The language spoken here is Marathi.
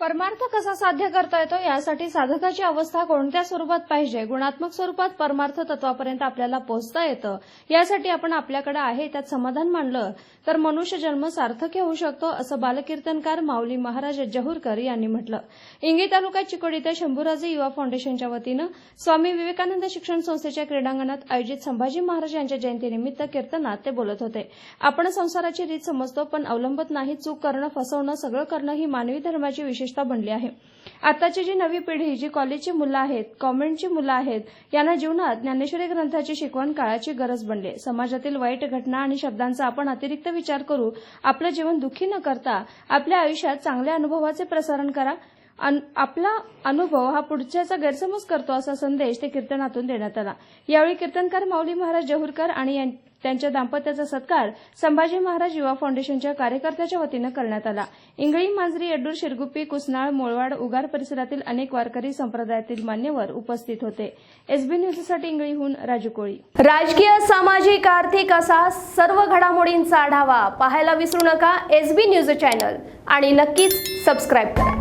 परमार्थ कसा साध्य करता येतो यासाठी साधकाची अवस्था कोणत्या स्वरूपात पाहिजे? गुणात्मक स्वरूपात परमार्थ तत्वापर्यंत आपल्याला पोहोचता येतं यासाठी आपण आपल्याकडे आहे त्यात समाधान मानलं तर मनुष्य जन्म सार्थक होऊ शकतो असं बालकीर्तनकार माऊली महाराज जहूरकर यांनी म्हटलं. इंगी तालुका चिकोडी इथं शंभूराजे युवा फाउंडेशनच्या वतीनं स्वामी विवेकानंद शिक्षण संस्थेच्या क्रीडांगणात आयोजित संभाजी महाराज यांच्या जयंतीनिमित्त कीर्तनात ते बोलत होते. आपण संसाराची रीत समजतो पण अवलंबत नाही चूक करणं फसवणं सगळं करणं ही मानवी धर्माची विशेषता बनली आहे. आताची जी नवी पिढी जी कॉलेजची मुलं आहेत कॉमेंटची मुलं आहेत यांना जीवनात ज्ञानेश्वरी ग्रंथाची शिकवण काळाची गरज बनली. समाजातील वाईट घटना आणि शब्दांचा आपण अतिरिक्त विचार करू आपलं जीवन दुःखी न करता आपल्या आयुष्यात चांगल्या अनुभवाचे प्रसारण करा. आपला अनुभव हा पुढच्याचा गैरसमज करतो असा संदेश ते कीर्तनातून देण्यात आला. यावेळी कीर्तनकार माऊली महाराज जहूरकर आणि त्यांच्या दाम्पत्याचा सत्कार संभाजी महाराज युवा फाउंडेशनच्या कार्यकर्त्याच्या वतीनं करण्यात आला. इंगळी मांजरी अड्डूर शिरगुप्पी कुसनाळ मोळवाड उगार परिसरातील अनेक वारकरी संप्रदायातील मान्यवर उपस्थित होते. एसबी न्यूजसाठी इंगळीहून राजू कोळी. राजकीय सामाजिक आर्थिक असा सर्व घडामोडींचा आढावा पाहायला विसरू नका एसबी न्यूज चॅनल आणि नक्कीच सबस्क्राईब करा.